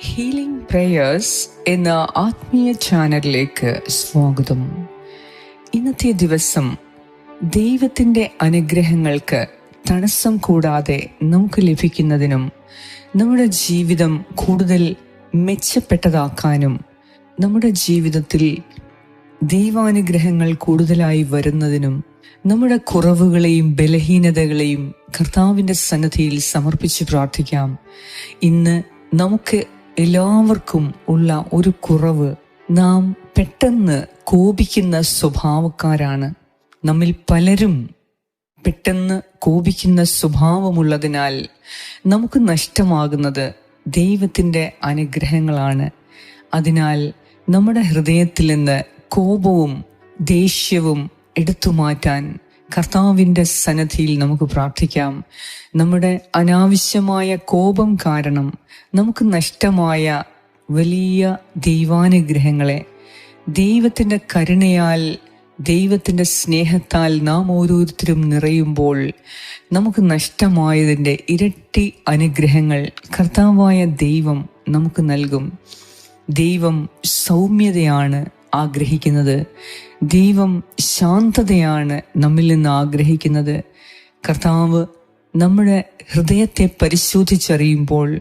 Healing prayers എന്ന ആത്മീയ ചാനലിലേക്ക് സ്വാഗതം. ഇന്നത്തെ ദിവസം ദൈവത്തിന്റെ അനുഗ്രഹങ്ങൾക്ക് തടസ്സം കൂടാതെ നമുക്ക് ലഭിക്കുന്നതിനും നമ്മുടെ ജീവിതം കൂടുതൽ മെച്ചപ്പെട്ടതാക്കാനും നമ്മുടെ ജീവിതത്തിൽ ദൈവാനുഗ്രഹങ്ങൾ കൂടുതലായി വരുന്നതിനും നമ്മുടെ കുറവുകളെയും ബലഹീനതകളെയും കർത്താവിന്റെ സന്നദ്ധിയിൽ സമർപ്പിച്ച് പ്രാർത്ഥിക്കാം. ഇന്ന് നമുക്ക് എല്ലാവർക്കും ഉള്ള ഒരു കുറവ്. നാം പെട്ടെന്ന് കോപിക്കുന്ന സ്വഭാവക്കാരാണ്. നമ്മിൽ പലരും പെട്ടെന്ന് കോപിക്കുന്ന സ്വഭാവമുള്ളതിനാൽ നമുക്ക് നഷ്ടമാകുന്നത് ദൈവത്തിന്റെ അനുഗ്രഹങ്ങളാണ്. അതിനാൽ നമ്മുടെ ഹൃദയത്തിൽ നിന്ന് കോപവും ദേഷ്യവും എടുത്തു മാറ്റാൻ കർത്താവിന്റെ സന്നദ്ധിയിൽ നമുക്ക് പ്രാർത്ഥിക്കാം. നമ്മുടെ അനാവശ്യമായ കോപം കാരണം നമുക്ക് നഷ്ടമായ വലിയ ദൈവാനുഗ്രഹങ്ങളെ ദൈവത്തിന്റെ കരുണയാൽ ദൈവത്തിന്റെ സ്നേഹത്താൽ നാം ഓരോരുത്തരും നിറയുമ്പോൾ നമുക്ക് നഷ്ടമായതിന്റെ ഇരട്ടി അനുഗ്രഹങ്ങൾ കർത്താവായ ദൈവം നമുക്ക് നൽകും. ദൈവം സൗമ്യതയാണ്. ആഗ്രഹിക്കുന്നത്. ദൈവം ശാന്തതയാണ് നമ്മിൽ നിന്ന് ആഗ്രഹിക്കുന്നത്. കർത്താവ് നമ്മുടെ ഹൃദയത്തെ പരിശോധിച്ചറിയുമ്പോൾ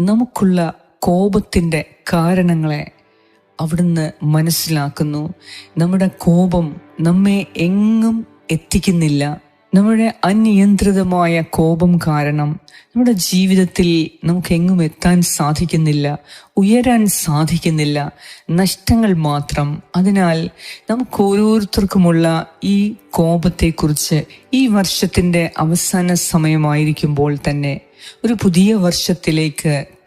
നമുക്കുള്ള കോപത്തിന്റെ കാരണങ്ങളെ അവിടുന്ന് മനസ്സിലാക്കുന്നു. നമ്മുടെ കോപം നമ്മെ എങ്ങും എത്തിക്കുന്നില്ല. നമ്മുടെ അനിയന്ത്രിതമായ കോപം കാരണം നമ്മുടെ ജീവിതത്തിൽ നമുക്ക് എങ്ങും എത്താൻ സാധിക്കുന്നില്ല ഉയരാൻ സാധിക്കുന്നില്ല. നഷ്ടങ്ങൾ മാത്രം. അതിനാൽ നമുക്ക് ഓരോരുത്തർക്കുമുള്ള ഈ കോപത്തെക്കുറിച്ച് ഈ വർഷത്തിന്റെ അവസാന സമയമായിരിക്കുമ്പോൾ തന്നെ ഒരു പുതിയ വർഷത്തിലേക്ക്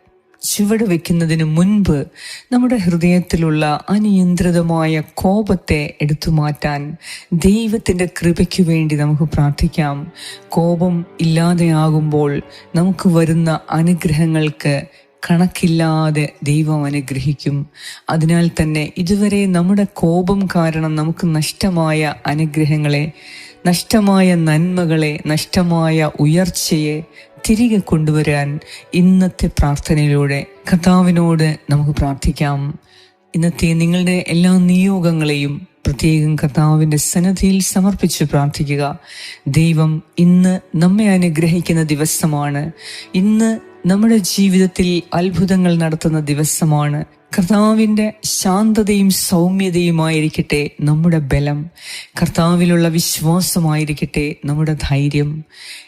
ചുവട് വെക്കുന്നതിന് മുൻപ് നമ്മുടെ ഹൃദയത്തിലുള്ള അനിയന്ത്രിതമായ കോപത്തെ എടുത്തു മാറ്റാൻ ദൈവത്തിന്റെ കൃപയ്ക്കു വേണ്ടി നമുക്ക് പ്രാർത്ഥിക്കാം. കോപം ഇല്ലാതെയാകുമ്പോൾ നമുക്ക് വരുന്ന അനുഗ്രഹങ്ങൾക്ക് കണക്കില്ലാതെ ദൈവം അനുഗ്രഹിക്കും. അതിനാൽ തന്നെ ഇതുവരെ നമ്മുടെ കോപം കാരണം നമുക്ക് നഷ്ടമായ അനുഗ്രഹങ്ങളെ നഷ്ടമായ നന്മകളെ നഷ്ടമായ ഉയർച്ചയെ തിരികെ കൊണ്ടുവരാൻ ഇന്നത്തെ പ്രാർത്ഥനയിലൂടെ കർത്താവിനോട് നമുക്ക് പ്രാർത്ഥിക്കാം. ഇന്നത്തെ നിങ്ങളുടെ എല്ലാ നിയോഗങ്ങളെയും പ്രത്യേകം കർത്താവിന്റെ സന്നദ്ധിയിൽ സമർപ്പിച്ച് പ്രാർത്ഥിക്കുക. ദൈവം ഇന്ന് നമ്മെ അനുഗ്രഹിക്കുന്ന ദിവസമാണ്. ഇന്ന് നമ്മുടെ ജീവിതത്തിൽ അത്ഭുതങ്ങൾ നടത്തുന്ന ദിവസമാണ്. കർത്താവിന്റെ ശാന്തതയും സൗമ്യതയുമായിരിക്കട്ടെ നമ്മുടെ ബലം. കർത്താവിലുള്ള വിശ്വാസമായിരിക്കട്ടെ നമ്മുടെ ധൈര്യം.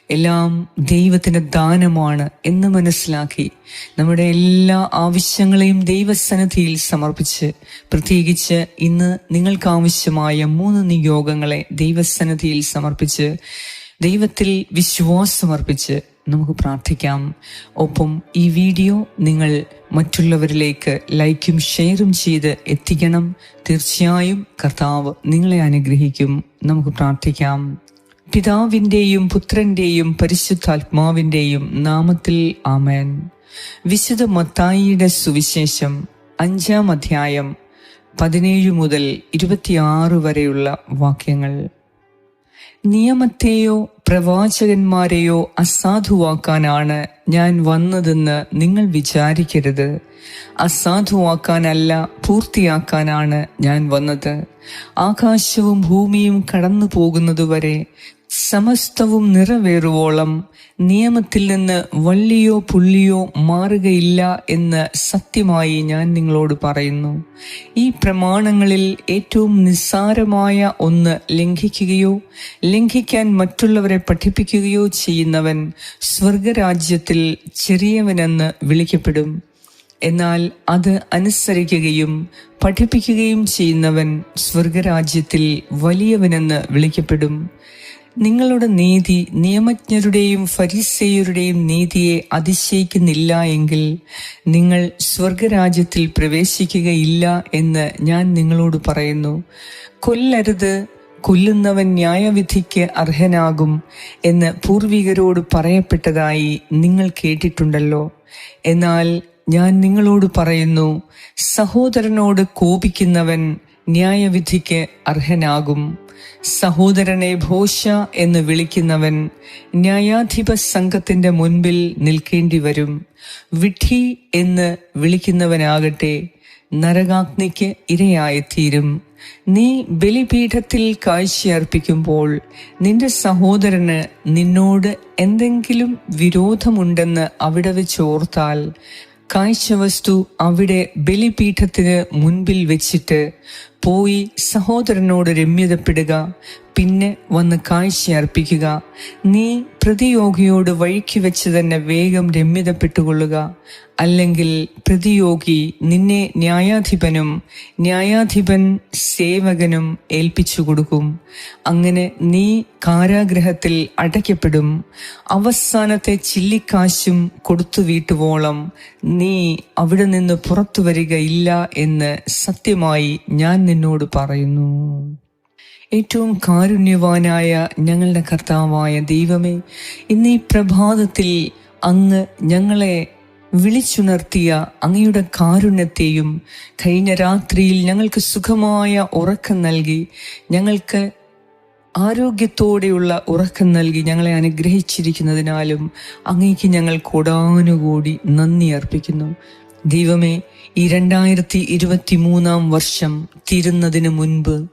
എല്ലാം ദൈവത്തിന്റെ ദാനമാണ് എന്ന് മനസ്സിലാക്കി നമ്മുടെ എല്ലാ ആവശ്യങ്ങളെയും ദൈവസന്നിധിയിൽ സമർപ്പിച്ച് പ്രത്യേകിച്ച് ഇന്ന് നിങ്ങൾക്കാവശ്യമായ മൂന്ന് നിയോഗങ്ങളെ ദൈവസന്നിധിയിൽ സമർപ്പിച്ച് ദൈവത്തിൽ വിശ്വാസമർപ്പിച്ച് നമുക്ക് പ്രാർത്ഥിക്കാം. ഒപ്പം ഈ വീഡിയോ നിങ്ങൾ മറ്റുള്ളവരിലേക്ക് ലൈക്കും ഷെയറും ചെയ്ത് എത്തിക്കണം. തീർച്ചയായും കർത്താവ് നിങ്ങളെ അനുഗ്രഹിക്കും. നമുക്ക് പ്രാർത്ഥിക്കാം. പിതാവിന്റെയും പുത്രന്റെയും പരിശുദ്ധാത്മാവിന്റെയും നാമത്തിൽ ആമേൻ. വിശുദ്ധ മത്തായിയുടെ സുവിശേഷം അഞ്ചാം അധ്യായം പതിനേഴ് മുതൽ ഇരുപത്തിയാറ് വരെയുള്ള വാക്യങ്ങൾ. നിയമത്തെയോ പ്രവാചകന്മാരെയോ അസാധുവാക്കാനാണ് ഞാൻ വന്നതെന്ന് നിങ്ങൾ വിചാരിക്കരുത്. അസാധുവാക്കാനല്ല പൂർത്തിയാക്കാനാണ് ഞാൻ വന്നത്. ആകാശവും ഭൂമിയും കടന്നു പോകുന്നതുവരെ സമസ്തവും നിറവേറുവോളം നിയമത്തിൽ നിന്ന് വള്ളിയോ പുള്ളിയോ മാറുകയില്ല എന്ന് സത്യമായി ഞാൻ നിങ്ങളോട് പറയുന്നു. ഈ പ്രമാണങ്ങളിൽ ഏറ്റവും നിസ്സാരമായ ഒന്ന് ലംഘിക്കുകയോ ലംഘിക്കാൻ മറ്റുള്ളവരെ പഠിപ്പിക്കുകയോ ചെയ്യുന്നവൻ സ്വർഗരാജ്യത്തിൽ ചെറിയവനെന്ന് വിളിക്കപ്പെടും. എന്നാൽ അത് അനുസരിക്കുകയും പഠിപ്പിക്കുകയും ചെയ്യുന്നവൻ സ്വർഗരാജ്യത്തിൽ വലിയവനെന്ന് വിളിക്കപ്പെടും. നിങ്ങളുടെ നീതി നിയമജ്ഞരുടെയും ഫരീസേയരുടെയും നീതിയെ അതിശയിക്കുന്നില്ല എങ്കിൽ നിങ്ങൾ സ്വർഗരാജ്യത്തിൽ പ്രവേശിക്കുകയില്ല എന്ന് ഞാൻ നിങ്ങളോട് പറയുന്നു. കൊല്ലരുത് കൊല്ലുന്നവൻ ന്യായവിധിക്ക് അർഹനാകും എന്ന് പൂർവികരോട് പറയപ്പെട്ടതായി നിങ്ങൾ കേട്ടിട്ടുണ്ടല്ലോ. എന്നാൽ ഞാൻ നിങ്ങളോട് പറയുന്നു സഹോദരനോട് കോപിക്കുന്നവൻ ന്യായവിധിക്ക് അർഹനാകും. സഹോദരനെ ഭോഷ എന്ന് വിളിക്കുന്നവൻ ന്യായാധിപ സംഘത്തിന്റെ മുൻപിൽ നിൽക്കേണ്ടി വരും. വിഠി എന്ന് വിളിക്കുന്നവനാകട്ടെ നരകാഗ്നിക്ക് ഇരയായിത്തീരും. നീ ബലിപീഠത്തിൽ കാഴ്ചയർപ്പിക്കുമ്പോൾ നിന്റെ സഹോദരന് നിന്നോട് എന്തെങ്കിലും വിരോധമുണ്ടെന്ന് അവിടെ വെച്ച് ഓർത്താൽ കാഴ്ചവസ്തു അവിടെ ബലിപീഠത്തിന് മുൻപിൽ വെച്ചിട്ട് പോയി സഹോദരനോട് രമ്യതപ്പെടുക പിന്നെ വന്ന് കാഴ്ചയർപ്പിക്കുക നീ പ്രതിയോഗിയോട് വഴിക്ക് വെച്ച് തന്നെ വേഗം രമ്യതപ്പെട്ടുകൊള്ളുക. അല്ലെങ്കിൽ പ്രതിയോഗി നിന്നെ ന്യായാധിപനും ന്യായാധിപൻ സേവകനും ഏൽപ്പിച്ചു കൊടുക്കും. അങ്ങനെ നീ കാരാഗ്രഹത്തിൽ അടയ്ക്കപ്പെടും. അവസാനത്തെ ചില്ലിക്കാശും കൊടുത്തു വീട്ടുവോളം നീ അവിടെ നിന്ന് പുറത്തു വരികയില്ല എന്ന് സത്യമായി ഞാൻ നിന്നോട് പറയുന്നു. ഏറ്റവും കാരുണ്യവാനായ ഞങ്ങളുടെ കർത്താവായ ദൈവമേ ഇന്ന് ഈ പ്രഭാതത്തിൽ അങ്ങ് ഞങ്ങളെ വിളിച്ചുണർത്തിയ അങ്ങയുടെ കാരുണ്യത്തെയും കഴിഞ്ഞ രാത്രിയിൽ ഞങ്ങൾക്ക് സുഖമായ ഉറക്കം നൽകി ഞങ്ങൾക്ക് ആരോഗ്യത്തോടെയുള്ള ഉറക്കം നൽകി ഞങ്ങളെ അനുഗ്രഹിച്ചിരിക്കുന്നതിനാലും അങ്ങേക്ക് ഞങ്ങൾ കൊടാനുകൂടി നന്ദി അർപ്പിക്കുന്നു. ദൈവമേ ഈ രണ്ടായിരത്തി ഇരുപത്തി മൂന്നാം വർഷം തീരുന്നതിന് മുൻപ്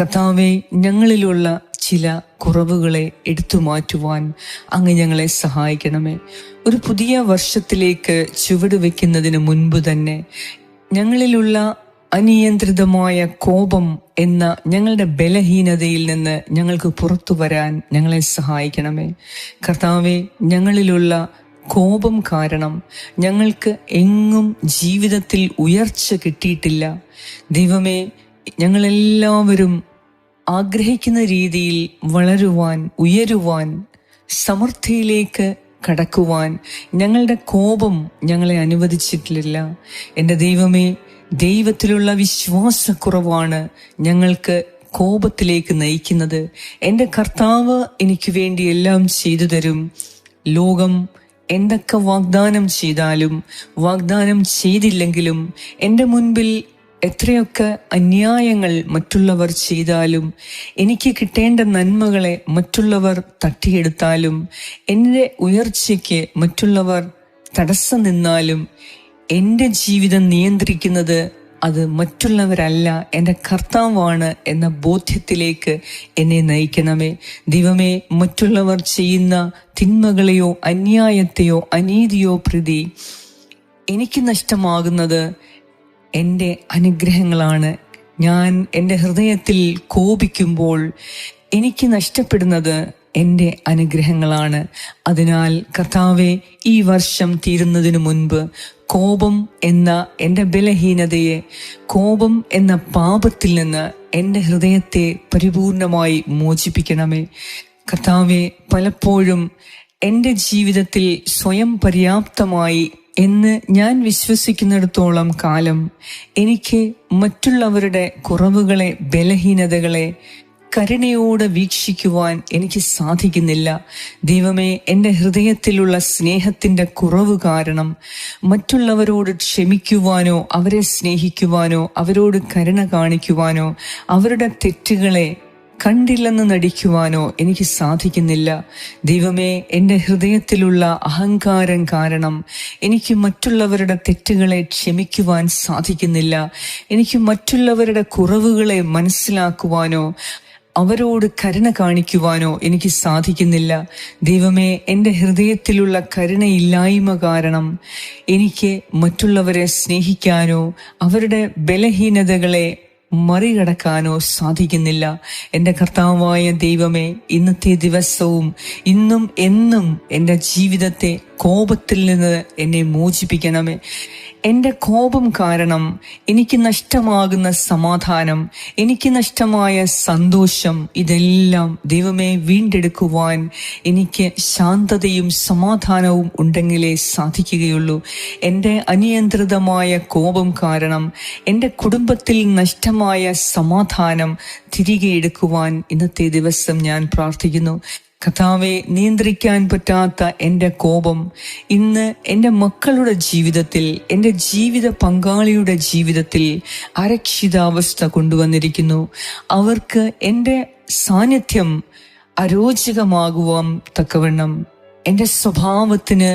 കർത്താവെ ഞങ്ങളിലുള്ള ചില കുറവുകളെ എടുത്തു മാറ്റുവാൻ അങ്ങ് ഞങ്ങളെ സഹായിക്കണമേ. ഒരു പുതിയ വർഷത്തിലേക്ക് ചുവട് വെക്കുന്നതിന് മുൻപ് തന്നെ ഞങ്ങളിലുള്ള അനിയന്ത്രിതമായ കോപം എന്ന ഞങ്ങളുടെ ബലഹീനതയിൽ നിന്ന് ഞങ്ങൾക്ക് പുറത്തു വരാൻ ഞങ്ങളെ സഹായിക്കണമേ. കർത്താവെ ഞങ്ങളിലുള്ള കോപം കാരണം ഞങ്ങൾക്ക് എങ്ങും ജീവിതത്തിൽ ഉയർച്ച കിട്ടിയിട്ടില്ല. ദൈവമേ ഞങ്ങളെല്ലാവരും ആഗ്രഹിക്കുന്ന രീതിയിൽ വളരുവാൻ ഉയരുവാൻ സമൃദ്ധിയിലേക്ക് കടക്കുവാൻ ഞങ്ങളുടെ കോപം ഞങ്ങളെ അനുവദിച്ചിട്ടില്ല. എന്റെ ദൈവമേ ദൈവത്തിലുള്ള വിശ്വാസക്കുറവാണ് ഞങ്ങൾക്ക് കോപത്തിലേക്ക് നയിക്കുന്നത്. എന്റെ കർത്താവ് എനിക്ക് വേണ്ടി എല്ലാം ചെയ്തു തരും. ലോകം എന്തൊക്കെ വാഗ്ദാനം ചെയ്താലും വാഗ്ദാനം ചെയ്തില്ലെങ്കിലും എന്റെ മുൻപിൽ എത്രയൊക്കെ അന്യായങ്ങൾ മറ്റുള്ളവർ ചെയ്താലും എനിക്ക് കിട്ടേണ്ട നന്മകളെ മറ്റുള്ളവർ തട്ടിയെടുത്താലും എന്റെ ഉയർച്ചയ്ക്ക് മറ്റുള്ളവർ തടസ്സം നിന്നാലും എന്റെ ജീവിതം നിയന്ത്രിക്കുന്നത് അത് മറ്റുള്ളവരല്ല എന്റെ കർത്താവാണ് എന്ന ബോധ്യത്തിലേക്ക് എന്നെ നയിക്കണമേ. ദൈവമേ മറ്റുള്ളവർ ചെയ്യുന്ന തിന്മകളെയോ അന്യായത്തെയോ അനീതിയോ പ്രതി എനിക്ക് നഷ്ടമാകുന്നത് എന്റെ അനുഗ്രഹങ്ങളാണ്. ഞാൻ എന്റെ ഹൃദയത്തിൽ കോപിക്കുമ്പോൾ എനിക്ക് നഷ്ടപ്പെടുന്നത് എന്റെ അനുഗ്രഹങ്ങളാണ്. അതിനാൽ കർത്താവെ ഈ വർഷം തീരുന്നതിനു മുൻപ് കോപം എന്ന എന്റെ ബലഹീനതയെ കോപം എന്ന പാപത്തിൽ നിന്ന് എന്റെ ഹൃദയത്തെ പരിപൂർണമായി മോചിപ്പിക്കണമേ. കർത്താവെ പലപ്പോഴും എന്റെ ജീവിതത്തിൽ സ്വയം പര്യാപ്തമായി എന്ന് ഞാൻ വിശ്വസിക്കുന്നിടത്തോളം കാലം എനിക്ക് മറ്റുള്ളവരുടെ കുറവുകളെ ബലഹീനതകളെ കരുണയോടെ വീക്ഷിക്കുവാൻ എനിക്ക് സാധിക്കുന്നില്ല. ദൈവമേ എന്റെ ഹൃദയത്തിലുള്ള സ്നേഹത്തിന്റെ കുറവ് കാരണം മറ്റുള്ളവരോട് ക്ഷമിക്കുവാനോ അവരെ സ്നേഹിക്കുവാനോ അവരോട് കരുണ കാണിക്കുവാനോ അവരുടെ തെറ്റുകളെ കണ്ടില്ലെന്ന് നടിക്കുവാനോ എനിക്ക് സാധിക്കുന്നില്ല. ദൈവമേ എന്റെ ഹൃദയത്തിലുള്ള അഹങ്കാരം കാരണം എനിക്ക് മറ്റുള്ളവരുടെ തെറ്റുകളെ ക്ഷമിക്കുവാൻ സാധിക്കുന്നില്ല. എനിക്ക് മറ്റുള്ളവരുടെ കുറവുകളെ മനസ്സിലാക്കുവാനോ അവരോട് കരുണ കാണിക്കുവാനോ എനിക്ക് സാധിക്കുന്നില്ല. ദൈവമേ എന്റെ ഹൃദയത്തിലുള്ള കരുണയില്ലായ്മ കാരണം എനിക്ക് മറ്റുള്ളവരെ സ്നേഹിക്കാനോ അവരുടെ ബലഹീനതകളെ മറികടക്കാനോ സാധിക്കുന്നില്ല. എന്റെ കർത്താവായ ദൈവമേ ഇന്നത്തെ ദിവസവും ഇന്നും എന്നും എന്റെ ജീവിതത്തെ കോപത്തിൽ നിന്ന് എന്നെ മോചിപ്പിക്കണമേ. എന്റെ കോപം കാരണം എനിക്ക് നഷ്ടമാകുന്ന സമാധാനം എനിക്ക് നഷ്ടമായ സന്തോഷം ഇതെല്ലാം ദൈവമേ വീണ്ടെടുക്കുവാൻ എനിക്ക് ശാന്തതയും സമാധാനവും ഉണ്ടെങ്കിലേ സാധിക്കുകയുള്ളൂ. എന്റെ അനിയന്ത്രിതമായ കോപം കാരണം എന്റെ കുടുംബത്തിൽ നഷ്ടമായ സമാധാനം തിരികെ എടുക്കുവാൻ ഇന്നത്തെ ദിവസം ഞാൻ പ്രാർത്ഥിക്കുന്നു. കഥാവെ നിയന്ത്രിക്കാൻ പറ്റാത്ത എന്റെ കോപം ഇന്ന് എന്റെ മക്കളുടെ ജീവിതത്തിൽ എന്റെ ജീവിത പങ്കാളിയുടെ ജീവിതത്തിൽ അരക്ഷിതാവസ്ഥ കൊണ്ടുവന്നിരിക്കുന്നു. അവർക്ക് എന്റെ സാന്നിധ്യം അരോചകമാകുവാൻ തക്കവണ്ണം എന്റെ സ്വഭാവത്തിന്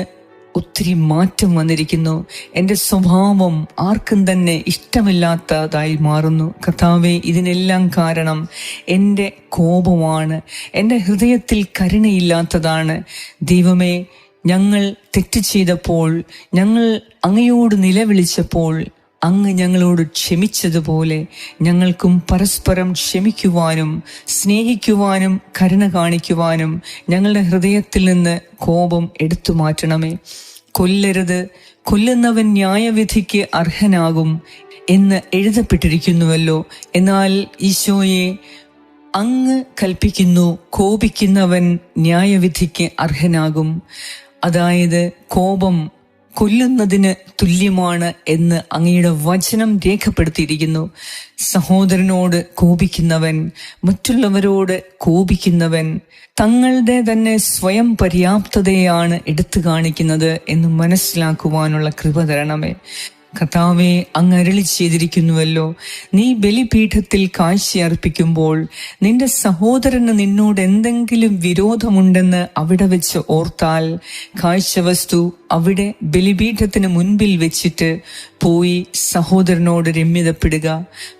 ഒത്തിരി മാറ്റം വന്നിരിക്കുന്നു. എന്റെ സ്വഭാവം ആർക്കും തന്നെ ഇഷ്ടമില്ലാത്തതായി മാറുന്നു. കർത്താവെ ഇതിനെല്ലാം കാരണം എന്റെ കോപമാണ്. എന്റെ ഹൃദയത്തിൽ കരുണയില്ലാത്തതാണ്. ദൈവമേ ഞങ്ങൾ തെറ്റ് ചെയ്തപ്പോൾ ഞങ്ങൾ അങ്ങയോട് നിലവിളിച്ചപ്പോൾ അങ്ങ് ഞങ്ങളോട് ക്ഷമിച്ചതുപോലെ ഞങ്ങൾക്കും പരസ്പരം ക്ഷമിക്കുവാനും സ്നേഹിക്കുവാനും കരുണ കാണിക്കുവാനും ഞങ്ങളുടെ ഹൃദയത്തിൽ നിന്ന് കോപം എടുത്തു മാറ്റണമേ. കൊല്ലരുത് കൊല്ലുന്നവൻ ന്യായവിധിക്ക് അർഹനാകും എന്ന് എഴുതപ്പെട്ടിരിക്കുന്നുവല്ലോ. എന്നാൽ ഈശോയെ അങ്ങ് കൽപ്പിക്കുന്നു കോപിക്കുന്നവൻ ന്യായവിധിക്ക് അർഹനാകും. അതായത് കോപം കൊല്ലുന്നതിന് തുല്യമാണ് എന്ന് അങ്ങയുടെ വചനം രേഖപ്പെടുത്തിയിരിക്കുന്നു. സഹോദരനോട് കോപിക്കുന്നവൻ മറ്റുള്ളവരോട് കോപിക്കുന്നവൻ തങ്ങളുടെ തന്നെ സ്വയം പര്യാപ്തതയാണ് എടുത്തു കാണിക്കുന്നത് എന്ന് മനസ്സിലാക്കുവാനുള്ള കൃപ തരണമേ. കർത്താവെ അങ്ങ് അരളി ചെയ്തിരിക്കുന്നുവല്ലോ. നീ ബലിപീഠത്തിൽ കാഴ്ചയർപ്പിക്കുമ്പോൾ നിന്റെ സഹോദരന് നിന്നോട് എന്തെങ്കിലും വിരോധമുണ്ടെന്ന് അവിടെ വെച്ച് ഓർത്താൽ കാഴ്ചവസ്തു അവിടെ ബലിപീഠത്തിന് മുൻപിൽ വെച്ചിട്ട് പോയി സഹോദരനോട് രമ്യതപ്പെടുക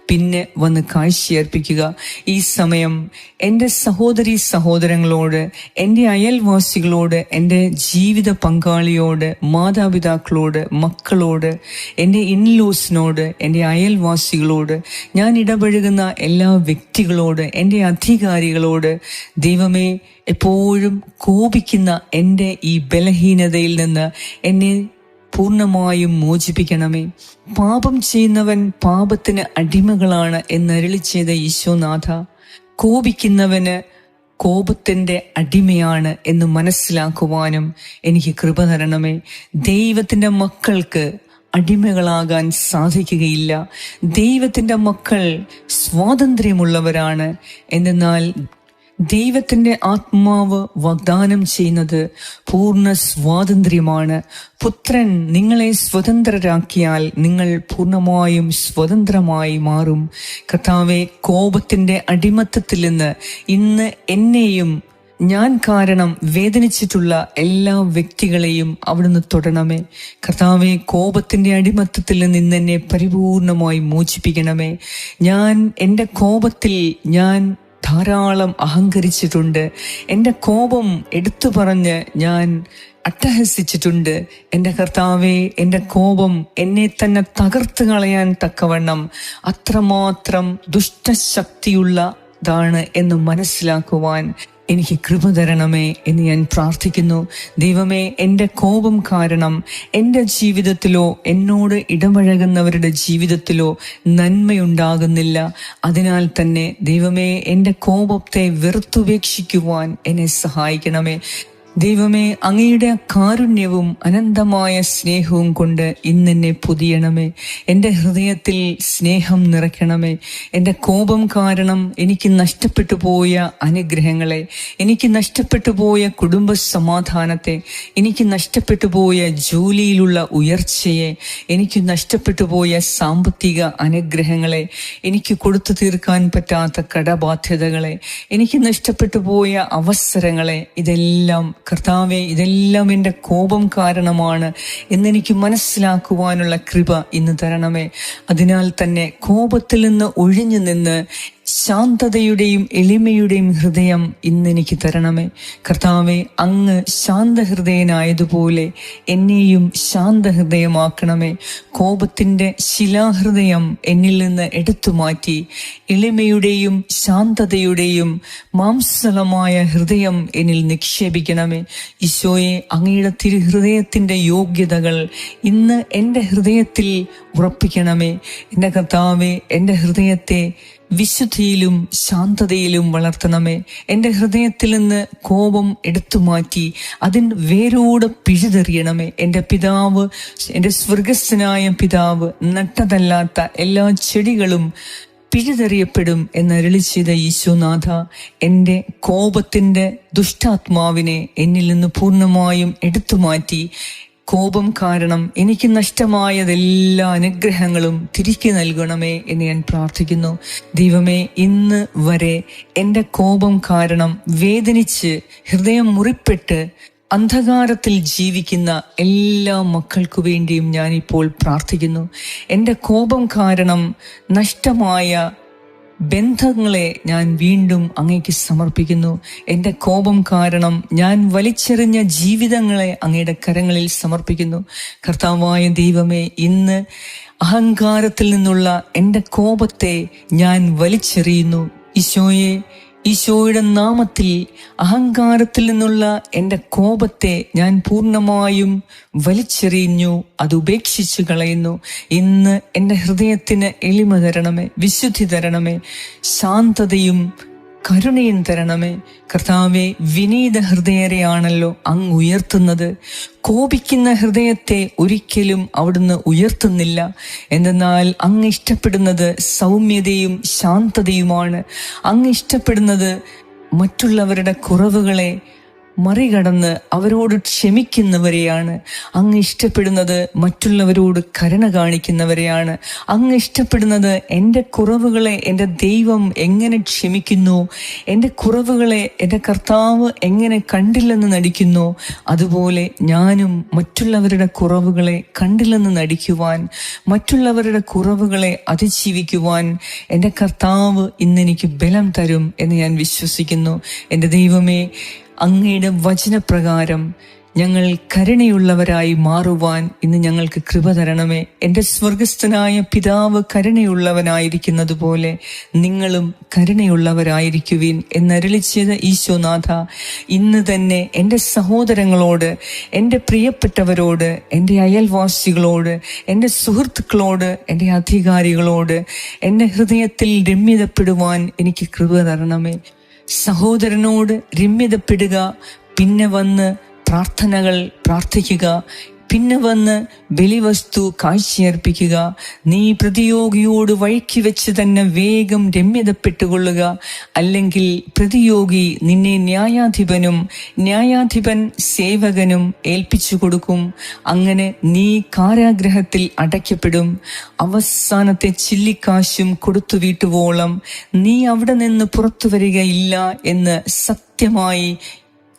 പിന്നെ വന്ന് കാഴ്ചയർപ്പിക്കുക. ഈ സമയം എന്റെ സഹോദരി സഹോദരങ്ങളോട് എന്റെ അയൽവാസികളോട് എന്റെ ജീവിത പങ്കാളിയോട് മാതാപിതാക്കളോട് മക്കളോട് എന്റെ ഇൻലോസിനോട് എന്റെ അയൽവാസികളോട് ഞാൻ ഇടപഴകുന്ന എല്ലാ വ്യക്തികളോട് എന്റെ അധികാരികളോട് ദൈവമേ എപ്പോഴും കോപിക്കുന്ന എന്റെ ഈ ബലഹീനതയിൽ നിന്ന് എന്നെ പൂർണമായും മോചിപ്പിക്കണമേ. പാപം ചെയ്യുന്നവൻ പാപത്തിന് അടിമകളാണ് എന്നരളി ചെയ്ത ഈശോനാഥ കോപിക്കുന്നവന് കോപത്തിന്റെ അടിമയാണ് എന്ന് മനസ്സിലാക്കുവാനും എനിക്ക് കൃപ തരണമേ. ദൈവത്തിന്റെ മക്കൾക്ക് അടിമകളാകാൻ സാധിക്കുകയില്ല. ദൈവത്തിന്റെ മക്കൾ സ്വാതന്ത്ര്യമുള്ളവരാണ്. എന്നാൽ ദൈവത്തിന്റെ ആത്മാവ് വാഗ്ദാനം ചെയ്യുന്നത് പൂർണ സ്വാതന്ത്ര്യമാണ്. പുത്രൻ നിങ്ങളെ സ്വതന്ത്രരാക്കിയാൽ നിങ്ങൾ പൂർണമായും സ്വതന്ത്രമായി മാറും. കർത്താവെ കോപത്തിന്റെ അടിമത്തത്തിൽ നിന്ന് ഇന്ന് എന്നെയും ഞാൻ കാരണം വേദനിച്ചിട്ടുള്ള എല്ലാ വ്യക്തികളെയും അവിടുന്ന് തൊടണമേ. കർത്താവെ കോപത്തിന്റെ അടിമത്തത്തിൽ നിന്ന് എന്നെ പരിപൂർണമായി മോചിപ്പിക്കണമേ. ഞാൻ എന്റെ കോപത്തിൽ ഞാൻ ധാരാളം അഹങ്കരിച്ചിട്ടുണ്ട്. എന്റെ കോപം എടുത്തു പറഞ്ഞ് ഞാൻ അട്ടഹസിച്ചിട്ടുണ്ട്. എന്റെ കർത്താവെ എന്റെ കോപം എന്നെ തന്നെ തകർത്ത് കളയാൻ തക്കവണ്ണം അത്രമാത്രം ദുഷ്ടശക്തിയുള്ള ാണ് എന്ന് മനസ്സിലാക്കുവാൻ എനിക്ക് കൃപ തരണമേ എന്ന് ഞാൻ പ്രാർത്ഥിക്കുന്നു. ദൈവമേ എന്റെ കോപം കാരണം എന്റെ ജീവിതത്തിലോ എന്നോട് ഇടപഴകുന്നവരുടെ ജീവിതത്തിലോ നന്മയുണ്ടാകുന്നില്ല. അതിനാൽ തന്നെ ദൈവമേ എന്റെ കോപത്തെ വെറുത്തുപേക്ഷിക്കുവാൻ എന്നെ സഹായിക്കണമേ. ദൈവമേ അങ്ങയുടെ കാരുണ്യവും അനന്തമായ സ്നേഹവും കൊണ്ട് ഇന്നെന്നെ പുതിയണമേ. എന്റെ ഹൃദയത്തിൽ സ്നേഹം നിറയ്ക്കണമേ. എന്റെ കോപം കാരണം എനിക്ക് നഷ്ടപ്പെട്ടു പോയ അനുഗ്രഹങ്ങളെ എനിക്ക് നഷ്ടപ്പെട്ടു പോയ കുടുംബ സമാധാനത്തെ എനിക്ക് നഷ്ടപ്പെട്ടു പോയ ജോലിയിലുള്ള ഉയർച്ചയെ എനിക്ക് നഷ്ടപ്പെട്ടു പോയ സാമ്പത്തിക അനുഗ്രഹങ്ങളെ എനിക്ക് കൊടുത്തു തീർക്കാൻ പറ്റാത്ത കടബാധ്യതകളെ എനിക്ക് നഷ്ടപ്പെട്ടു പോയ അവസരങ്ങളെ ഇതെല്ലാം കർത്താവെ ഇതെല്ലാം എന്റെ കോപം കാരണമാണ് എന്നെനിക്ക് മനസ്സിലാക്കുവാനുള്ള കൃപ ഇന്ന് തരണമേ. അതിനാൽ തന്നെ കോപത്തിൽ നിന്ന് ഒഴിഞ്ഞു നിന്ന് ശാന്തതയുടെയും എളിമയുടെയും ഹൃദയം ഇന്ന് എനിക്ക് തരണമേ. കർത്താവെ അങ്ങ് ശാന്തഹൃദയനായതുപോലെ എന്നെയും ശാന്തഹൃദയമാക്കണമേ. കോപത്തിന്റെ ശിലാഹൃദയം എന്നിൽ നിന്ന് എടുത്തു മാറ്റി എളിമയുടെയും ശാന്തതയുടെയും മാംസലമായ ഹൃദയം എന്നിൽ നിക്ഷേപിക്കണമേ. ഈശോയെ അങ്ങയുടെ തിരുഹൃദയത്തിന്റെ യോഗ്യതകൾ ഇന്ന് എന്റെ ഹൃദയത്തിൽ ഉറപ്പിക്കണമേ. എന്റെ കർത്താവെ എന്റെ ഹൃദയത്തെ വിശുദ്ധിയിലും ശാന്തതയിലും വളർത്തണമേ. എന്റെ ഹൃദയത്തിൽ നിന്ന് കോപം എടുത്തു മാറ്റി അതിൻ വേരോട് പിഴുതെറിയണമേ. എന്റെ പിതാവ് എന്റെ സ്വർഗസ്ഥനായ പിതാവ് നട്ടതല്ലാത്ത എല്ലാ ചെടികളും പിഴുതെറിയപ്പെടും എന്നരുളി ചെയ്ത ഈശോനാഥ എന്റെ കോപത്തിന്റെ ദുഷ്ടാത്മാവിനെ എന്നിൽ നിന്ന് പൂർണമായും എടുത്തുമാറ്റി കോപം കാരണം എനിക്ക് നഷ്ടമായതെല്ലാ അനുഗ്രഹങ്ങളും തിരികെ നൽകണമേ എന്ന് ഞാൻ പ്രാർത്ഥിക്കുന്നു. ദൈവമേ ഇന്ന് വരെ എന്റെ കോപം കാരണം വേദനിച്ച് ഹൃദയം മുറിപ്പെട്ട് അന്ധകാരത്തിൽ ജീവിക്കുന്ന എല്ലാ മക്കൾക്കു വേണ്ടിയും ഞാനിപ്പോൾ പ്രാർത്ഥിക്കുന്നു. എന്റെ കോപം കാരണം നഷ്ടമായ ബന്ധങ്ങളെ ഞാൻ വീണ്ടും അങ്ങേക്ക് സമർപ്പിക്കുന്നു. എന്റെ കോപം കാരണം ഞാൻ വലിച്ചെറിഞ്ഞ ജീവിതങ്ങളെ അങ്ങയുടെ കരങ്ങളിൽ സമർപ്പിക്കുന്നു. കർത്താവായ ദൈവമേ ഇന്ന് അഹങ്കാരത്തിൽ നിന്നുള്ള എന്റെ കോപത്തെ ഞാൻ വലിച്ചെറിയുന്നു. ഈശോയെ ഈശോയുടെ നാമത്തിൽ അഹങ്കാരത്തിൽ നിന്നുള്ള എന്റെ കോപത്തെ ഞാൻ പൂർണമായും വലിച്ചെറിഞ്ഞു അത് ഉപേക്ഷിച്ചു കളയുന്നു. ഇന്ന് എന്റെ ഹൃദയത്തിന് എളിമ തരണമേ വിശുദ്ധി തരണമേ ശാന്തതയും കരുണയും തരണമേ. കർത്താവെ വിനീത ഹൃദയരെയാണല്ലോ അങ്ങ് ഉയർത്തുന്നത്. കോപിക്കുന്ന ഹൃദയത്തെ ഒരിക്കലും അവിടുന്ന് ഉയർത്തുന്നില്ല. എന്തെന്നാൽ അങ്ങ് ഇഷ്ടപ്പെടുന്നത് സൗമ്യതയും ശാന്തതയുമാണ്. അങ്ങ് ഇഷ്ടപ്പെടുന്നത് മറ്റുള്ളവരുടെ കുറവുകളെ മറികടന്ന് അവരോട് ക്ഷമിക്കുന്നവരെയാണ്. അങ്ങ് ഇഷ്ടപ്പെടുന്നത് മറ്റുള്ളവരോട് കരുണ കാണിക്കുന്നവരെയാണ്. അങ്ങ് ഇഷ്ടപ്പെടുന്നത് എന്റെ കുറവുകളെ എന്റെ ദൈവം എങ്ങനെ ക്ഷമിക്കുന്നു? എന്റെ കുറവുകളെ എന്റെ കർത്താവ് എങ്ങനെ കണ്ടില്ലെന്ന് നടിക്കുന്നു? അതുപോലെ ഞാനും മറ്റുള്ളവരുടെ കുറവുകളെ കണ്ടില്ലെന്ന് നടിക്കുവാൻ മറ്റുള്ളവരുടെ കുറവുകളെ അതിജീവിക്കുവാൻ എന്റെ കർത്താവ് ഇന്നെനിക്ക് ബലം തരും എന്ന് ഞാൻ വിശ്വസിക്കുന്നു. എന്റെ ദൈവമേ അങ്ങയുടെ വചനപ്രകാരം ഞങ്ങൾ കരുണയുള്ളവരായി മാറുവാൻ ഇന്ന് ഞങ്ങൾക്ക് കൃപ തരണമേ. എന്റെ സ്വർഗസ്ഥനായ പിതാവ് കരുണയുള്ളവനായിരിക്കുന്നത് പോലെ നിങ്ങളും കരുണയുള്ളവരായിരിക്കുവിൻ എന്നരുളിച്ചത് ഈശോനാഥ. ഇന്ന് തന്നെ എന്റെ സഹോദരങ്ങളോട് എന്റെ പ്രിയപ്പെട്ടവരോട് എന്റെ അയൽവാസികളോട് എന്റെ സുഹൃത്തുക്കളോട് എന്റെ അധികാരികളോട് എന്റെ ഹൃദയത്തിൽ രമ്യതപ്പെടുവാൻ എനിക്ക് കൃപ തരണമേ. സഹോദരനോട് രമ്യതപ്പെടുക പിന്നെ വന്ന് പ്രാർത്ഥനകൾ പ്രാർത്ഥിക്കുക പിന്നെ വന്ന് ബലിവസ്തു കാഴ്ചയർപ്പിക്കുക. നീ പ്രതിയോഗിയോട് വഴിക്ക് വെച്ച് തന്നെ വേഗം രമ്യതപ്പെട്ടുകൊള്ളുക. അല്ലെങ്കിൽ പ്രതിയോഗി നിന്നെ ന്യായാധിപനും ന്യായാധിപൻ സേവകനും ഏൽപ്പിച്ചു കൊടുക്കും. അങ്ങനെ നീ കാരാഗ്രഹത്തിൽ അടയ്ക്കപ്പെടും. അവസാനത്തെ ചില്ലിക്കാശും കൊടുത്തു വീട്ടുവോളം നീ അവിടെ നിന്ന് പുറത്തു വരികയില്ല എന്ന് സത്യമായി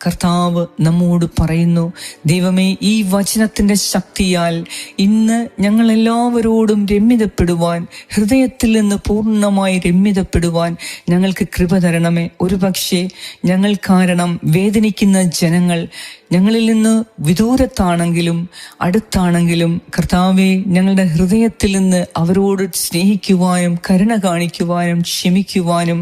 കർത്താവ് നമ്മോട് പറയുന്നു ദൈവമേ ഈ വചനത്തിന്റെ ശക്തിയാൽ ഇന്ന് ഞങ്ങൾ എല്ലാവരോടും രമ്യതപ്പെടുവാൻ ഹൃദയത്തിൽ നിന്ന് പൂർണമായി രമ്യതപ്പെടുവാൻ ഞങ്ങൾക്ക് കൃപ തരണമേ. ഒരുപക്ഷെ ഞങ്ങൾ കാരണം വേദനിക്കുന്ന ജനങ്ങൾ ഞങ്ങളിൽ നിന്ന് വിദൂരത്താണെങ്കിലും അടുത്താണെങ്കിലും കർത്താവെ ഞങ്ങളുടെ ഹൃദയത്തിൽ നിന്ന് അവരോട് സ്നേഹിക്കുവാനും കരുണ കാണിക്കുവാനും ക്ഷമിക്കുവാനും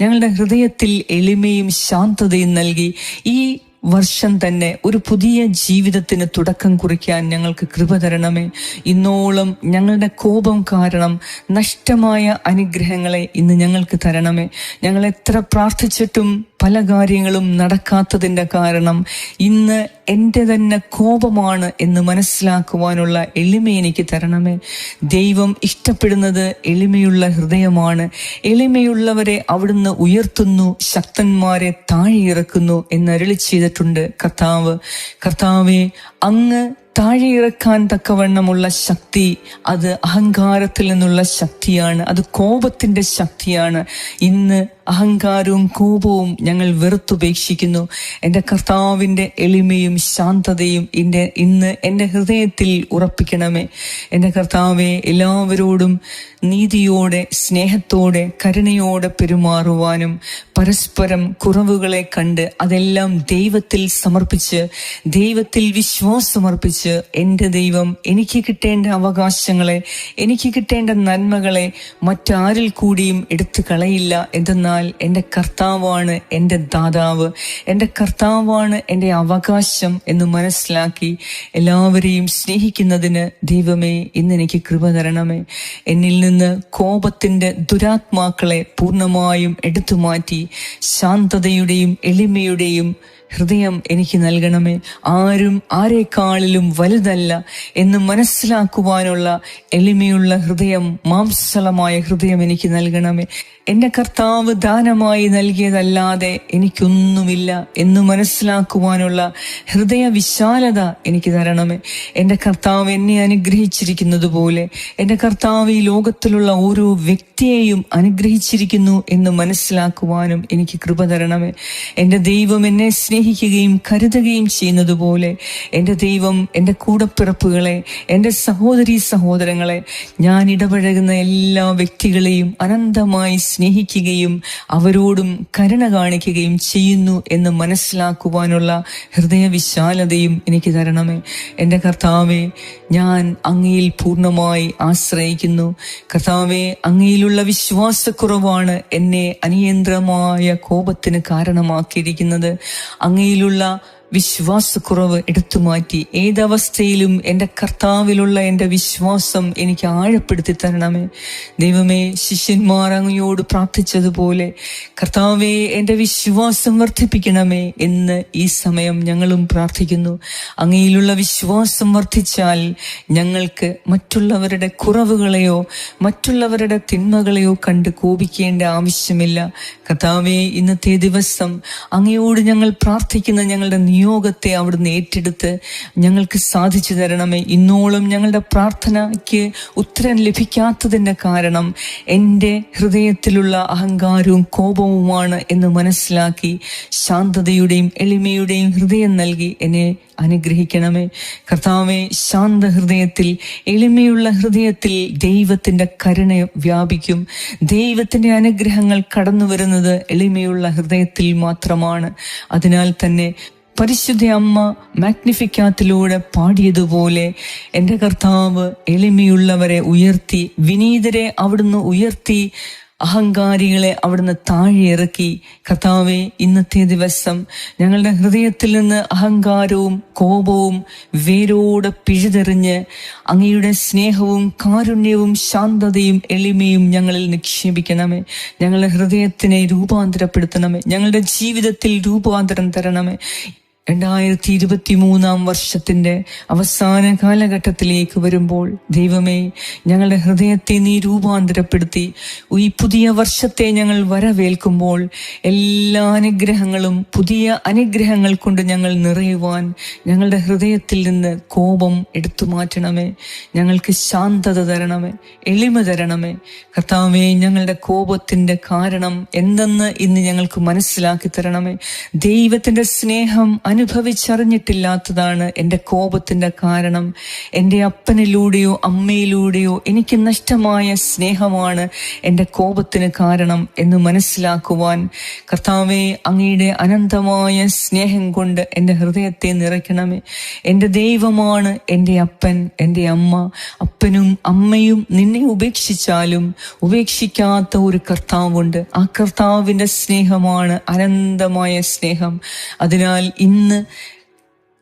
ഞങ്ങളുടെ ഹൃദയത്തിൽ എളിമയും ശാന്തതയും നൽകി ഈ വർഷം തന്നെ ഒരു പുതിയ ജീവിതത്തിന് തുടക്കം കുറിക്കാൻ ഞങ്ങൾക്ക് കൃപ തരണമേ. ഇന്നോളം ഞങ്ങളുടെ കോപം കാരണം നഷ്ടമായ അനുഗ്രഹങ്ങളെ ഇന്ന് ഞങ്ങൾക്ക് തരണമേ. ഞങ്ങൾ എത്ര പ്രാർത്ഥിച്ചിട്ടും പല കാര്യങ്ങളും നടക്കാത്തതിന്റെ കാരണം ഇന്ന് എന്റെ തന്നെ കോപമാണ് എന്ന് മനസ്സിലാക്കുവാനുള്ള എളിമ എനിക്ക് തരണമേ. ദൈവം ഇഷ്ടപ്പെടുന്നത് എളിമയുള്ള ഹൃദയമാണ്. എളിമയുള്ളവരെ അവിടുന്ന് ഉയർത്തുന്നു ശക്തന്മാരെ താഴെ ഇറക്കുന്നു എന്ന് അരുളി ചെയ്തിട്ടുണ്ട് കർത്താവ്. കർത്താവെ അങ്ങ് താഴെ ഇറക്കാൻ തക്കവണ്ണമുള്ള ശക്തി അത് അഹങ്കാരത്തിൽ നിന്നുള്ള ശക്തിയാണ്. അത് കോപത്തിന്റെ ശക്തിയാണ്. ഇന്ന് അഹങ്കാരവും കോപവും ഞങ്ങൾ വെറുത്തുപേക്ഷിക്കുന്നു. എന്റെ കർത്താവിന്റെ എളിമയും ശാന്തതയും എന്റെ ഇന്ന് എന്റെ ഹൃദയത്തിൽ ഉറപ്പിക്കണമേ. എന്റെ കർത്താവെ എല്ലാവരോടും നീതിയോടെ സ്നേഹത്തോടെ കരുണയോടെ പെരുമാറുവാനും പരസ്പരം കുറവുകളെ കണ്ട് അതെല്ലാം ദൈവത്തിൽ സമർപ്പിച്ച് ദൈവത്തിൽ വിശ്വാസമർപ്പിച്ച് എന്റെ ദൈവം എനിക്ക് കിട്ടേണ്ട അവകാശങ്ങളെ എനിക്ക് കിട്ടേണ്ട നന്മകളെ മറ്റാരിൽ കൂടിയും എടുത്തു കളയില്ല. എന്തെന്നാൽ എന്റെ കർത്താവാണ് എന്റെ ദാതാവ് എന്റെ കർത്താവാണ് എന്റെ അവകാശം എന്ന് മനസ്സിലാക്കി എല്ലാവരെയും സ്നേഹിക്കുന്നതിന് ദൈവമേ ഇന്ന് എനിക്ക് കൃപ തരണമേ. എന്നിൽ നിന്ന് കോപത്തിന്റെ ദുരാത്മാക്കളെ പൂർണമായും എടുത്തു മാറ്റി ശാന്തതയുടെയും എളിമയുടെയും ഹൃദയം എനിക്ക് നൽകണമേ. ആരും ആരെക്കാളിലും വലുതല്ല എന്ന് മനസ്സിലാക്കുവാനുള്ള എളിമയുള്ള ഹൃദയം മാംസലമായ ഹൃദയം എനിക്ക് നൽകണമേ. എന്റെ കർത്താവ് ദാനമായി നൽകിയതല്ലാതെ എനിക്കൊന്നുമില്ല എന്ന് മനസ്സിലാക്കുവാനുള്ള ഹൃദയ വിശാലത എനിക്ക് തരണമേ. എന്റെ കർത്താവ് എന്നെ അനുഗ്രഹിച്ചിരിക്കുന്നത് പോലെ എന്റെ കർത്താവ് ഈ ലോകത്തിലുള്ള ഓരോ വ്യക്തിയെയും അനുഗ്രഹിച്ചിരിക്കുന്നു എന്ന് മനസ്സിലാക്കുവാനും എനിക്ക് കൃപ തരണമേ. എന്റെ ദൈവം എന്നെ സ്നേഹിക്കുകയും കരുതുകയും ചെയ്യുന്നത് പോലെ എന്റെ ദൈവം എന്റെ കൂടപ്പിറപ്പുകളെ എന്റെ സഹോദരി സഹോദരങ്ങളെ ഞാൻ ഇടപഴകുന്ന എല്ലാ വ്യക്തികളെയും അനന്തമായി സ്നേഹിക്കുകയും അവരോടും കരുണ കാണിക്കുകയും ചെയ്യുന്നു എന്ന് മനസ്സിലാക്കുവാനുള്ള ഹൃദയവിശാലതയും എനിക്ക് തരണമേ. എന്റെ കർത്താവെ ഞാൻ അങ്ങയിൽ പൂർണമായി ആശ്രയിക്കുന്നു. കർത്താവെ അങ്ങയിലുള്ള വിശ്വാസക്കുറവാണ് എന്നെ അനിയന്ത്രമായ കോപത്തിന് കാരണമാക്കിയിരിക്കുന്നത്. അങ്ങയിലുള്ള വിശ്വാസക്കുറവ് എടുത്തു മാറ്റി ഏതവസ്ഥയിലും എന്റെ കർത്താവിലുള്ള എന്റെ വിശ്വാസം എനിക്ക് ആഴപ്പെടുത്തി തരണമേ. ദൈവമേ ശിഷ്യന്മാർ അങ്ങയോട് പ്രാർത്ഥിച്ചതുപോലെ കർത്താവെ എന്റെ വിശ്വാസം വർദ്ധിപ്പിക്കണമേ എന്ന് ഈ സമയം ഞങ്ങളും പ്രാർത്ഥിക്കുന്നു. അങ്ങയിലുള്ള വിശ്വാസം വർദ്ധിച്ചാൽ ഞങ്ങൾക്ക് മറ്റുള്ളവരുടെ കുറവുകളെയോ മറ്റുള്ളവരുടെ തിന്മകളെയോ കണ്ട് കോപിക്കേണ്ട ആവശ്യമില്ല. കർത്താവെ ഇന്നത്തെ ദിവസം അങ്ങയോട് ഞങ്ങൾ പ്രാർത്ഥിക്കുന്ന ഞങ്ങളുടെ നിയോഗത്തെ അവിടുന്ന് ഏറ്റെടുത്ത് ഞങ്ങൾക്ക് സാധിച്ചു തരണമേ. ഇന്നോളം ഞങ്ങളുടെ പ്രാർത്ഥനയ്ക്ക് ഉത്തരം ലഭിക്കാത്തതിന്റെ കാരണം എന്റെ ഹൃദയത്തിലുള്ള അഹങ്കാരവും കോപവുമാണ് എന്ന് മനസ്സിലാക്കി ശാന്തതയുടെയും എളിമയുടെയും ഹൃദയം നൽകി എന്നെ അനുഗ്രഹിക്കണമേ. കർത്താവെ ശാന്ത ഹൃദയത്തിൽ എളിമയുള്ള ഹൃദയത്തിൽ ദൈവത്തിന്റെ കരുണ വ്യാപിക്കും. ദൈവത്തിന്റെ അനുഗ്രഹങ്ങൾ കടന്നു വരുന്നത് എളിമയുള്ള ഹൃദയത്തിൽ മാത്രമാണ്. അതിനാൽ തന്നെ പരിശുദ്ധ അമ്മ മാഗ്നിഫിക്കാത്തിലൂടെ പാടിയതുപോലെ എന്റെ കർത്താവ് എളിമയുള്ളവരെ ഉയർത്തി വിനീതരെ അവിടുന്ന് ഉയർത്തി അഹങ്കാരികളെ അവിടുന്ന് താഴെ ഇറക്കി. കർത്താവെ ഇന്നത്തെ ദിവസം ഞങ്ങളുടെ ഹൃദയത്തിൽ നിന്ന് അഹങ്കാരവും കോപവും വേരോടെ പിഴുതെറിഞ്ഞ് അങ്ങയുടെ സ്നേഹവും കാരുണ്യവും ശാന്തതയും എളിമയും ഞങ്ങളിൽ നിക്ഷേപിക്കണമേ. ഞങ്ങളുടെ ഹൃദയത്തിനെ രൂപാന്തരപ്പെടുത്തണമേ. ഞങ്ങളുടെ ജീവിതത്തിൽ രൂപാന്തരം തരണമേ. രണ്ടായിരത്തി ഇരുപത്തി മൂന്നാം വർഷത്തിന്റെ അവസാന കാലഘട്ടത്തിലേക്ക് വരുമ്പോൾ ദൈവമേ ഞങ്ങളുടെ ഹൃദയത്തെ നീ രൂപാന്തരപ്പെടുത്തി. ഈ പുതിയ വർഷത്തെ ഞങ്ങൾ വരവേൽക്കുമ്പോൾ എല്ലാ അനുഗ്രഹങ്ങളും പുതിയ അനുഗ്രഹങ്ങൾ കൊണ്ട് ഞങ്ങൾ നിറയുവാൻ ഞങ്ങളുടെ ഹൃദയത്തിൽ നിന്ന് കോപം എടുത്തു മാറ്റണമേ. ഞങ്ങൾക്ക് ശാന്തത തരണമേ എളിമ തരണമേ. കർത്താവേ ഞങ്ങളുടെ കോപത്തിന്റെ കാരണം എന്തെന്ന് ഇന്ന് ഞങ്ങൾക്ക് മനസ്സിലാക്കി തരണമേ. ദൈവത്തിന്റെ സ്നേഹം അനുഭവിച്ചറിഞ്ഞിട്ടില്ലാത്തതാണ് എന്റെ കോപത്തിന്റെ കാരണം. എന്റെ അപ്പനിലൂടെയോ അമ്മയിലൂടെയോ എനിക്ക് നഷ്ടമായ സ്നേഹമാണ് എന്റെ കോപത്തിന് കാരണം എന്ന് മനസ്സിലാക്കുവാൻ കർത്താവെ അങ്ങയുടെ അനന്തമായ സ്നേഹം കൊണ്ട് എന്റെ ഹൃദയത്തെ നിറയ്ക്കണമേ. എന്റെ ദൈവമാണ് എന്റെ അപ്പൻ എന്റെ അമ്മ. അപ്പനും അമ്മയും നിന്നെ ഉപേക്ഷിച്ചാലും ഉപേക്ഷിക്കാത്ത ഒരു കർത്താവുണ്ട് ആ കർത്താവിന്റെ സ്നേഹമാണ് അനന്തമായ സ്നേഹം. അതിനാൽ ഇന്ന്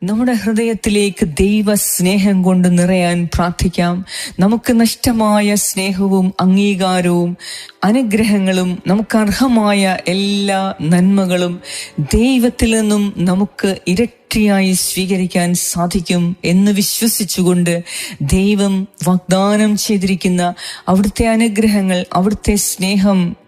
നമ്മുടെ ഹൃദയത്തിലേക്ക് ദൈവ സ്നേഹം കൊണ്ട് നിറയാൻ പ്രാർത്ഥിക്കാം. നമുക്ക് നഷ്ടമായ സ്നേഹവും അംഗീകാരവും അനുഗ്രഹങ്ങളും നമുക്ക് അർഹമായ എല്ലാ നന്മകളും ദൈവത്തിൽ നിന്നും നമുക്ക് ഇരട്ടിയായി സ്വീകരിക്കാൻ സാധിക്കും എന്ന് വിശ്വസിച്ചുകൊണ്ട് ദൈവം വാഗ്ദാനം ചെയ്തിരിക്കുന്ന അവിടുത്തെ അനുഗ്രഹങ്ങൾ അവിടുത്തെ സ്നേഹം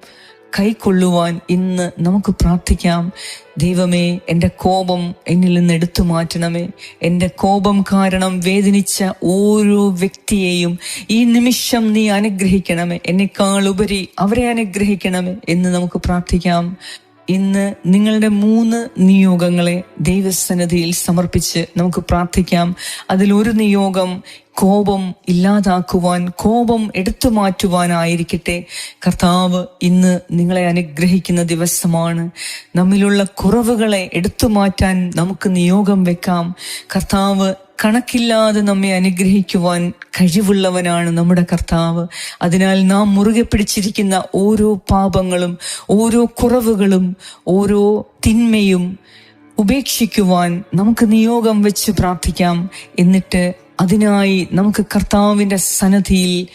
കൈക്കൊള്ളുവാൻ ഇന്ന് നമുക്ക് പ്രാർത്ഥിക്കാം. ദൈവമേ എന്റെ കോപം എന്നിൽ നിന്ന് എടുത്തു മാറ്റണമേ. എന്റെ കോപം കാരണം വേദനിച്ച ഓരോ വ്യക്തിയെയും ഈ നിമിഷം നീ അനുഗ്രഹിക്കണമേ. എന്നെക്കാൾ ഉപരി അവരെ അനുഗ്രഹിക്കണമേ എന്ന് നമുക്ക് പ്രാർത്ഥിക്കാം. ഇന്ന് നിങ്ങളുടെ മൂന്ന് നിയോഗങ്ങളെ ദൈവസന്നിധിയിൽ സമർപ്പിച്ച് നമുക്ക് പ്രാർത്ഥിക്കാം. അതിലൊരു നിയോഗം കോപം ഇല്ലാതാക്കുവാൻ കോപം എടുത്തു മാറ്റുവാനായിരിക്കട്ടെ. കർത്താവ് ഇന്ന് നിങ്ങളെ അനുഗ്രഹിക്കുന്ന ദിവസമാണ്. നമ്മിലുള്ള കുറവുകളെ എടുത്തു മാറ്റാൻ നമുക്ക് നിയോഗം വെക്കാം. കർത്താവ് കണക്കില്ലാതെ നമ്മെ അനുഗ്രഹിക്കുവാൻ കഴിവുള്ളവനാണ് നമ്മുടെ കർത്താവ്. അതിനാൽ നാം മുറുകെ പിടിച്ചിരിക്കുന്ന ഓരോ പാപങ്ങളും ഓരോ കുറവുകളും ഓരോ തിന്മയും ഉപേക്ഷിക്കുവാൻ നമുക്ക് നിയോഗം വെച്ച് പ്രാർത്ഥിക്കാം. എന്നിട്ട് അതിനായി നമുക്ക് കർത്താവിന്റെ സന്നദ്ധിയിൽ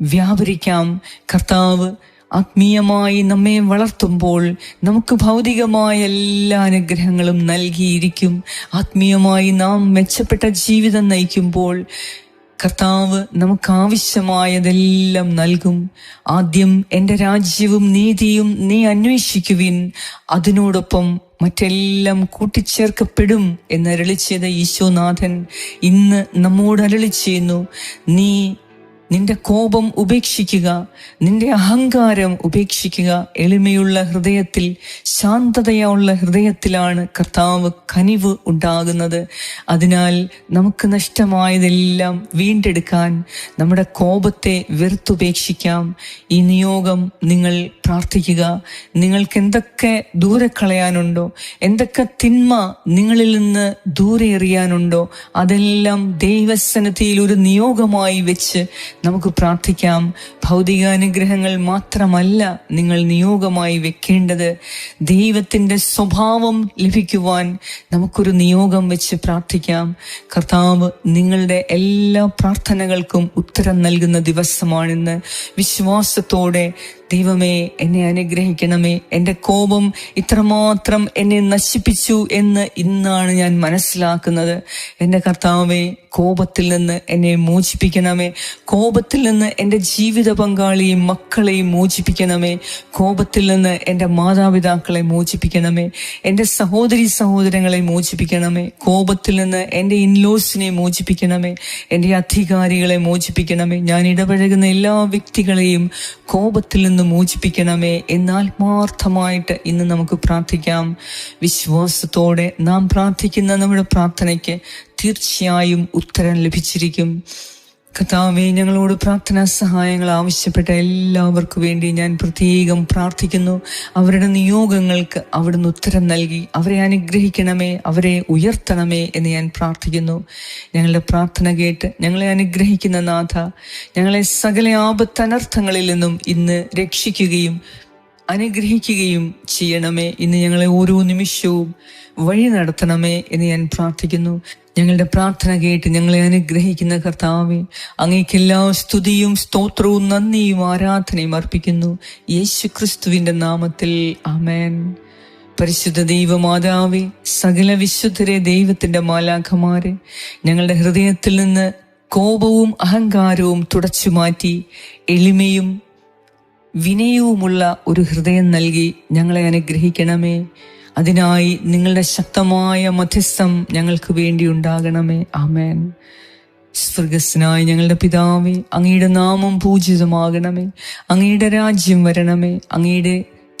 വ്യാപരിക്കാം. കർത്താവ് ആത്മീയമായി നമ്മെ വളർത്തുമ്പോൾ നമുക്ക് ഭൗതികമായ എല്ലാ അനുഗ്രഹങ്ങളും നൽകിയിരിക്കും. ആത്മീയമായി നാം മെച്ചപ്പെട്ട ജീവിതം നയിക്കുമ്പോൾ കർത്താവ് നമുക്ക് ആവശ്യമായതെല്ലാം നൽകും. ആദ്യം എന്റെ രാജ്യവും നീതിയും നീ അന്വേഷിക്കുവിൻ. അതിനോടൊപ്പം മറ്റെല്ലാം കൂട്ടിച്ചേർക്കപ്പെടും എന്ന് ചെയ്ത ഈശോനാഥൻ ഇന്ന് നമ്മോട് അരളി ചെയ്യുന്നു നീ നിന്റെ കോപം ഉപേക്ഷിക്കുക നിന്റെ അഹങ്കാരം ഉപേക്ഷിക്കുക എളിമയുള്ള ഹൃദയത്തിൽ ശാന്തതയുള്ള ഹൃദയത്തിലാണ് കർത്താവ് കനിവ് ഉണ്ടാകുന്നത്. അതിനാൽ നമുക്ക് നഷ്ടമായതെല്ലാം വീണ്ടെടുക്കാൻ നമ്മുടെ കോപത്തെ വെറുത്തുപേക്ഷിക്കാം. ഈ നിയോഗം നിങ്ങൾ പ്രാർത്ഥിക്കുക. നിങ്ങൾക്ക് എന്തൊക്കെ ദൂരെ കളയാനുണ്ടോ എന്തൊക്കെ തിന്മ നിങ്ങളിൽ നിന്ന് ദൂരെ എറിയാനുണ്ടോ അതെല്ലാം ദൈവസന്നദ്ധിയിൽ ഒരു നിയോഗമായി വെച്ച് നമുക്ക് പ്രാർത്ഥിക്കാം. ഭൗതികാനുഗ്രഹങ്ങൾ മാത്രമല്ല നിങ്ങൾ നിയോഗമായി വെക്കേണ്ടത്. ദൈവത്തിന്റെ സ്വഭാവം ലഭിക്കുവാൻ നമുക്കൊരു നിയോഗം വെച്ച് പ്രാർത്ഥിക്കാം. കർത്താവ് നിങ്ങളുടെ എല്ലാ പ്രാർത്ഥനകൾക്കും ഉത്തരം നൽകുന്ന ദിവസമാണിന്ന്. വിശ്വാസത്തോടെ ദൈവമേ എന്നെ അനുഗ്രഹിക്കണമേ. എന്റെ കോപം ഇത്രമാത്രം എന്നെ നശിപ്പിച്ചു എന്ന് ഇന്നാണ് ഞാൻ മനസ്സിലാക്കുന്നത്. എന്റെ കർത്താവേ കോപത്തിൽ നിന്ന് എന്നെ മോചിപ്പിക്കണമേ. കോപത്തിൽ നിന്ന് എന്റെ ജീവിത പങ്കാളിയും മക്കളെയും മോചിപ്പിക്കണമേ. കോപത്തിൽ നിന്ന് എന്റെ മാതാപിതാക്കളെ മോചിപ്പിക്കണമേ. എന്റെ സഹോദരി സഹോദരങ്ങളെ മോചിപ്പിക്കണമേ. കോപത്തിൽ നിന്ന് എന്റെ ഇൻലോസിനെ മോചിപ്പിക്കണമേ. എന്റെ അധികാരികളെ മോചിപ്പിക്കണമേ. ഞാൻ ഇടപഴകുന്ന എല്ലാ വ്യക്തികളെയും കോപത്തിൽ നിന്ന് മോചിപ്പിക്കണമേ എന്നാത്മാർത്ഥമായിട്ട് ഇന്ന് നമുക്ക് പ്രാർത്ഥിക്കാം. വിശ്വാസത്തോടെ നാം പ്രാർത്ഥിക്കുന്ന നമ്മുടെ പ്രാർത്ഥനയ്ക്ക് തീർച്ചയായും ഉത്തരം ലഭിച്ചിരിക്കും. കഥാവെ ഞങ്ങളോട് പ്രാർത്ഥനാ സഹായങ്ങൾ ആവശ്യപ്പെട്ട എല്ലാവർക്കു വേണ്ടി ഞാൻ പ്രത്യേകം പ്രാർത്ഥിക്കുന്നു. അവരുടെ നിയോഗങ്ങൾക്ക് അവിടുന്ന് ഉത്തരം നൽകി. അവരെ അനുഗ്രഹിക്കണമേ അവരെ ഉയർത്തണമേ എന്ന് ഞാൻ പ്രാർത്ഥിക്കുന്നു. ഞങ്ങളുടെ പ്രാർത്ഥന കേട്ട് ഞങ്ങളെ അനുഗ്രഹിക്കുന്ന നാഥ ഞങ്ങളെ സകല ആപത്തനർത്ഥങ്ങളിൽ നിന്നും ഇന്ന് രക്ഷിക്കുകയും അനുഗ്രഹിക്കുകയും ചെയ്യണമേ ഇന്ന് ഞങ്ങളെ ഓരോ നിമിഷവും വഴി നടത്തണമേ എന്ന് ഞാൻ പ്രാർത്ഥിക്കുന്നു. ഞങ്ങളുടെ പ്രാർത്ഥന കേട്ട് ഞങ്ങളെ അനുഗ്രഹിക്കുന്ന കർത്താവെ അങ്ങേക്ക് എല്ലാ സ്തുതിയും സ്തോത്രവും നന്ദിയും ആരാധനയും അർപ്പിക്കുന്നു. യേശു ക്രിസ്തുവിന്റെ നാമത്തിൽ അമേൻ പരിശുദ്ധ ദൈവമാതാവെ സകല വിശുദ്ധരെ ദൈവത്തിന്റെ മാലാഖമാരെ ഞങ്ങളുടെ ഹൃദയത്തിൽ നിന്ന് കോപവും അഹങ്കാരവും തുടച്ചു മാറ്റി എളിമയും വിനയവുമുള്ള ഒരു ഹൃദയം നൽകി ഞങ്ങളെ അനുഗ്രഹിക്കണമേ. അതിനായി നിങ്ങളുടെ ശക്തമായ മധ്യസ്ഥം ഞങ്ങൾക്ക് വേണ്ടി ഉണ്ടാകണമേ. ആമേൻ. സ്വർഗസ്നായ ഞങ്ങളുടെ പിതാവേ അങ്ങയുടെ നാമം പൂജിതമാകണമേ. അങ്ങയുടെ രാജ്യം വരണമേ. അങ്ങയുടെ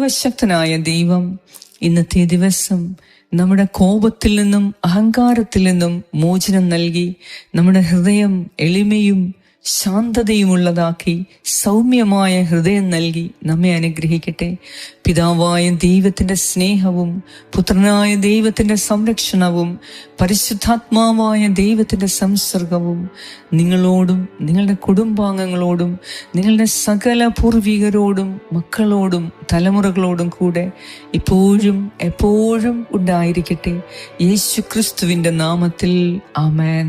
സർവശക്തനായ ദൈവം ഇന്നത്തെ ദിവസം നമ്മുടെ കോപത്തിൽ നിന്നും അഹങ്കാരത്തിൽ നിന്നും മോചനം നൽകി നമ്മുടെ ഹൃദയം എളിമയും ശാന്തതയുമുള്ളതാക്കി സൗമ്യമായ ഹൃദയം നൽകി നമ്മെ അനുഗ്രഹിക്കട്ടെ. പിതാവായ ദൈവത്തിന്റെ സ്നേഹവും പുത്രനായ ദൈവത്തിന്റെ സംരക്ഷണവും പരിശുദ്ധാത്മാവായ ദൈവത്തിന്റെ സംസർഗവും നിങ്ങളോടും നിങ്ങളുടെ കുടുംബാംഗങ്ങളോടും നിങ്ങളുടെ സകല പൂർവികരോടും മക്കളോടും തലമുറകളോടും കൂടെ ഇപ്പോഴും എപ്പോഴും ഉണ്ടായിരിക്കട്ടെ. യേശു ക്രിസ്തുവിന്റെ നാമത്തിൽ ആമേൻ.